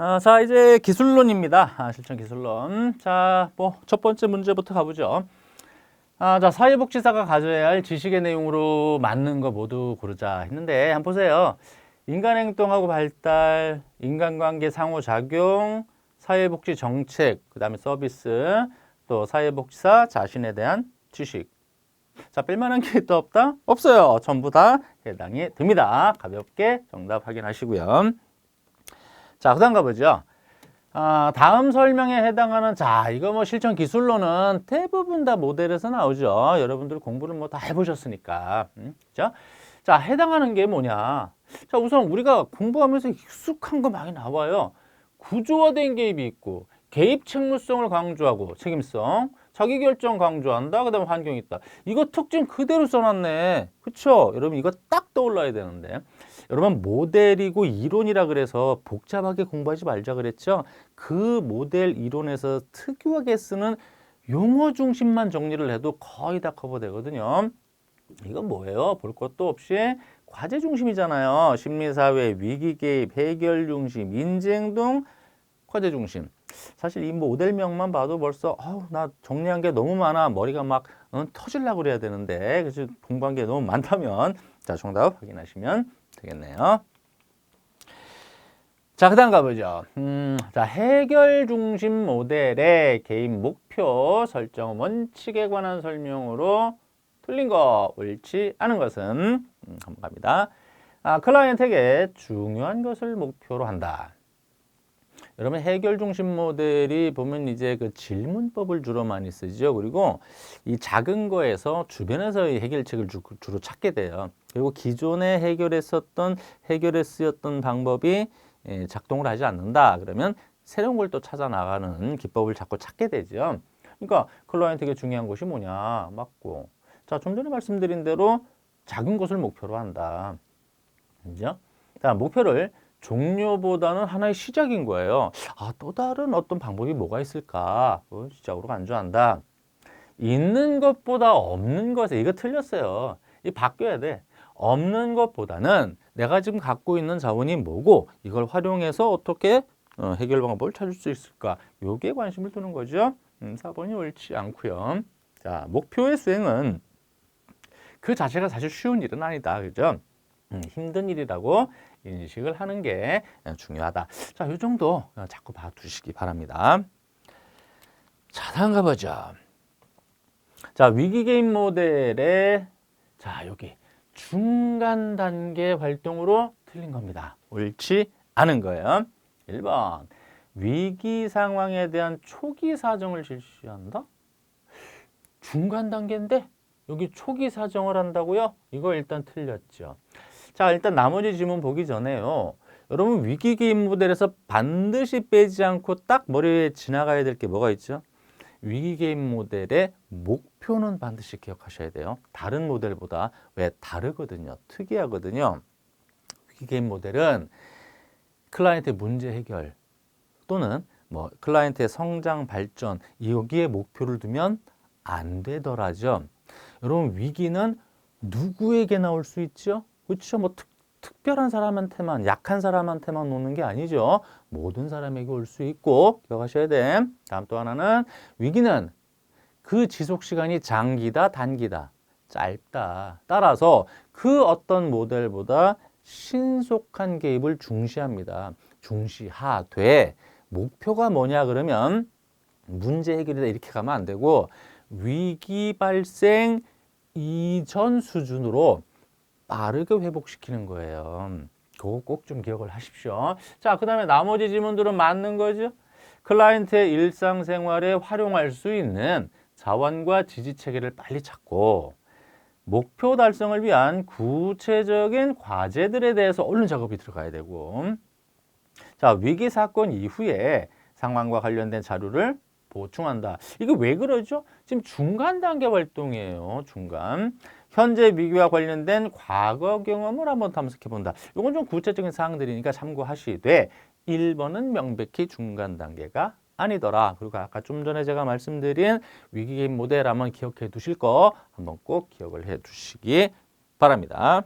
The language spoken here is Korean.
아, 자, 이제 기술론입니다. 아, 실전 기술론. 자, 뭐, 첫 번째 문제부터 가보죠. 아, 자, 사회복지사가 가져야 할 지식의 내용으로 맞는 거 모두 고르자 했는데, 한번 보세요. 인간행동하고 발달, 인간관계 상호작용, 사회복지 정책, 그 다음에 서비스, 또 사회복지사 자신에 대한 지식. 자, 뺄만한 게 또 없다? 없어요. 전부 다 해당이 됩니다. 가볍게 정답 확인하시고요. 자, 그 다음 가보죠. 아, 다음 설명에 해당하는, 자, 이거 뭐 실전 기술로는 대부분 다 모델에서 나오죠. 여러분들 공부를 뭐 다 해보셨으니까. 음, 자, 자, 해당하는 게 뭐냐. 자, 우선 우리가 공부하면서 익숙한 거 많이 나와요. 구조화된 개입이 있고, 개입 책무성을 강조하고, 책임성, 자기 결정 강조한다. 그 다음에 환경이 있다. 이거 특징 그대로 써놨네. 그쵸? 여러분 이거 딱 떠올라야 되는데. 여러분 모델이고 이론이라 그래서 복잡하게 공부하지 말자 그랬죠. 그 모델 이론에서 특유하게 쓰는 용어 중심만 정리를 해도 거의 다 커버되거든요. 이건 뭐예요? 볼 것도 없이 과제 중심이잖아요. 심리사회, 위기개입, 해결 중심, 인지행동, 과제 중심. 사실 이 모델명만 봐도 벌써 어우, 나 정리한 게 너무 많아. 머리가 막 어, 터질라고 그래야 되는데 그래서 공부한 게 너무 많다면 자 정답 확인하시면 되겠네요. 자, 그 다음 가보죠. 음, 자, 해결 중심 모델의 개인 목표 설정 원칙에 관한 설명으로 틀린 거, 옳지 않은 것은 음, 한번 갑니다. 아, 클라이언트에게 중요한 것을 목표로 한다. 여러분 해결 중심 모델이 보면 이제 그 질문법을 주로 많이 쓰죠. 그리고 이 작은 거에서 주변에서의 해결책을 주, 주로 찾게 돼요. 그리고 기존에 해결했었던 해결에 쓰였던 방법이 예, 작동을 하지 않는다. 그러면 새로운 걸 또 찾아 나가는 기법을 자꾸 찾게 되죠. 그러니까 클라이언트에게 중요한 것이 뭐냐 맞고 자 좀 전에 말씀드린 대로 작은 것을 목표로 한다. 그죠? 자 목표를 종료보다는 하나의 시작인 거예요. 아, 또 다른 어떤 방법이 뭐가 있을까? 어, 시작으로 간주한다. 있는 것보다 없는 것에 이거 틀렸어요. 이 바뀌어야 돼. 없는 것보다는 내가 지금 갖고 있는 자원이 뭐고 이걸 활용해서 어떻게 어, 해결 방법을 찾을 수 있을까? 요게 관심을 두는 거죠. 음, 4번이 옳지 않고요. 자, 목표의 수행은 그 자체가 사실 쉬운 일은 아니다. 그죠? 음, 힘든 일이라고 인식을 하는 게 중요하다. 자, 이 정도 자꾸 봐두시기 바랍니다. 자, 다음 가보죠. 자, 위기 게임 모델의 자, 여기 중간 단계 활동으로 틀린 겁니다. 옳지 않은 거예요. 1번. 위기 상황에 대한 초기 사정을 실시한다? 중간 단계인데 여기 초기 사정을 한다고요? 이거 일단 틀렸죠. 자, 일단 나머지 지문 보기 전에요. 여러분 위기 게임 모델에서 반드시 빼지 않고 딱 머리에 지나가야 될 게 뭐가 있죠? 위기 게임 모델의 목표는 반드시 기억하셔야 돼요. 다른 모델보다 왜 다르거든요. 특이하거든요. 위기 게임 모델은 클라이언트의 문제 해결 또는 뭐 클라이언트의 성장 발전 여기에 목표를 두면 안 되더라죠. 여러분 위기는 누구에게 나 올 수 있죠? 그렇죠. 뭐 특, 특별한 사람한테만 약한 사람한테만 오는 게 아니죠. 모든 사람에게 올 수 있고 기억하셔야 돼. 다음 또 하나는 위기는 그 지속 시간이 장기다 단기다 짧다. 따라서 그 어떤 모델보다 신속한 개입을 중시합니다. 중시하되 목표가 뭐냐 그러면 문제 해결이다 이렇게 가면 안 되고 위기 발생 이전 수준으로 빠르게 회복시키는 거예요. 그거 꼭 좀 기억을 하십시오. 자, 그 다음에 나머지 질문들은 맞는 거죠. 클라이언트의 일상생활에 활용할 수 있는 자원과 지지 체계를 빨리 찾고 목표 달성을 위한 구체적인 과제들에 대해서 얼른 작업이 들어가야 되고 자, 위기 사건 이후에 상황과 관련된 자료를 보충한다. 이게 왜 그러죠? 지금 중간 단계 활동이에요. 중간. 현재 위기와 관련된 과거 경험을 한번 탐색해 본다. 이건 좀 구체적인 사항들이니까 참고하시되 1번은 명백히 중간 단계가 아니더라. 그리고 아까 좀 전에 제가 말씀드린 위기게임 모델 한번 기억해 두실 거 한번 꼭 기억을 해 두시기 바랍니다.